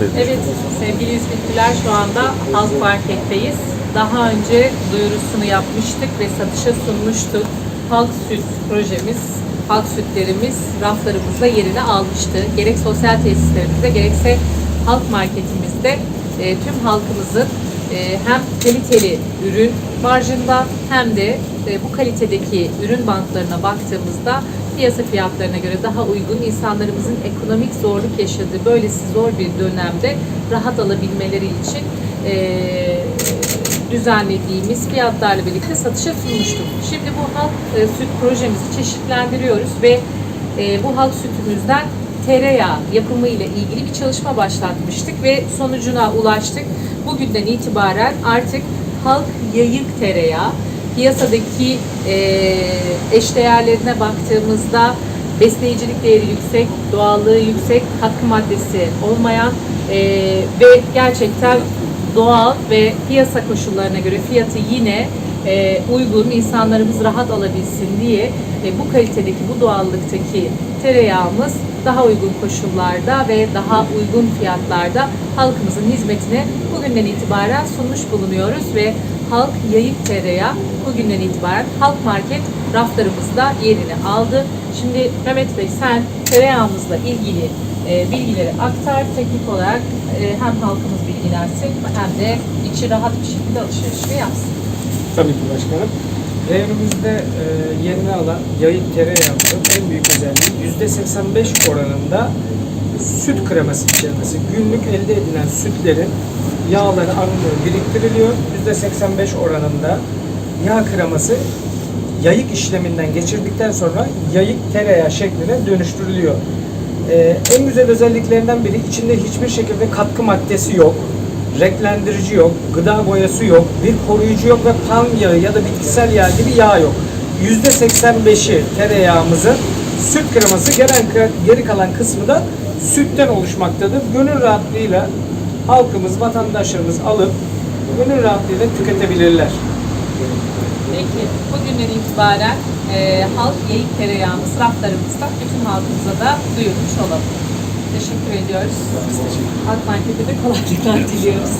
Bey. Evet sevgili İzmitliler şu anda Halk Market'teyiz. Daha önce duyurusunu yapmıştık ve satışa sunmuştuk. Halk Süt projemiz, halk sütlerimiz raflarımızda yerini almıştı. Gerek sosyal tesislerimizde gerekse halk marketimizde e, tüm halkımızın e, hem kaliteli ürün marjında hem de e, bu kalitedeki ürün bantlarına baktığımızda piyasa fiyatlarına göre daha uygun insanlarımızın ekonomik zorluk yaşadığı böylesi zor bir dönemde rahat alabilmeleri için e, düzenlediğimiz fiyatlarla birlikte satışa sunmuştuk. Şimdi bu halk e, süt projemizi çeşitlendiriyoruz ve e, bu halk sütümüzden tereyağı yapımı ile ilgili bir çalışma başlatmıştık ve sonucuna ulaştık. Bugünden itibaren artık halk yayık tereyağı piyasadaki e, eşdeğerlerine baktığımızda besleyicilik değeri yüksek, doğallığı yüksek, katkı maddesi olmayan e, ve gerçekten doğal ve piyasa koşullarına göre fiyatı yine e, uygun, insanlarımız rahat alabilsin diye e, bu kalitedeki, bu doğallıktaki tereyağımız daha uygun koşullarda ve daha uygun fiyatlarda halkımızın hizmetine bugünden itibaren sunmuş bulunuyoruz ve halk yayık tereyağı bugünden itibaren halk market raflarımızda yerini aldı. Şimdi Mehmet Bey sen tereyağımızla ilgili e, bilgileri aktar teknik olarak e, hem halkımız bilgilensin hem de içi rahat bir şekilde alışverişini yapsın. Tabii ki başkanım. Reyonumuzda e, yerini alan yayık tereyağımızın en büyük özelliği %85 oranında süt kreması içermesi. Günlük elde edilen sütlerin yağları alınıyor, biriktiriliyor. %85 oranında yağ kreması yayık işleminden geçirdikten sonra yayık tereyağı şekline dönüştürülüyor. Ee, en güzel özelliklerinden biri içinde hiçbir şekilde katkı maddesi yok, renklendirici yok, gıda boyası yok, bir koruyucu yok ve palm yağı ya da bitkisel yağ gibi yağ yok. %85'i tereyağımızın süt kreması, gelen geri kalan kısmı da sütten oluşmaktadır. Gönül rahatlığıyla halkımız, vatandaşlarımız alıp gönül rahatlığıyla tüketebilirler. Peki bugünden itibaren e, halk yayık tereyağımız raflarımızda bütün halkımıza da duyurmuş olalım. Teşekkür ediyoruz. Halk markete de kolaylıklar diliyoruz.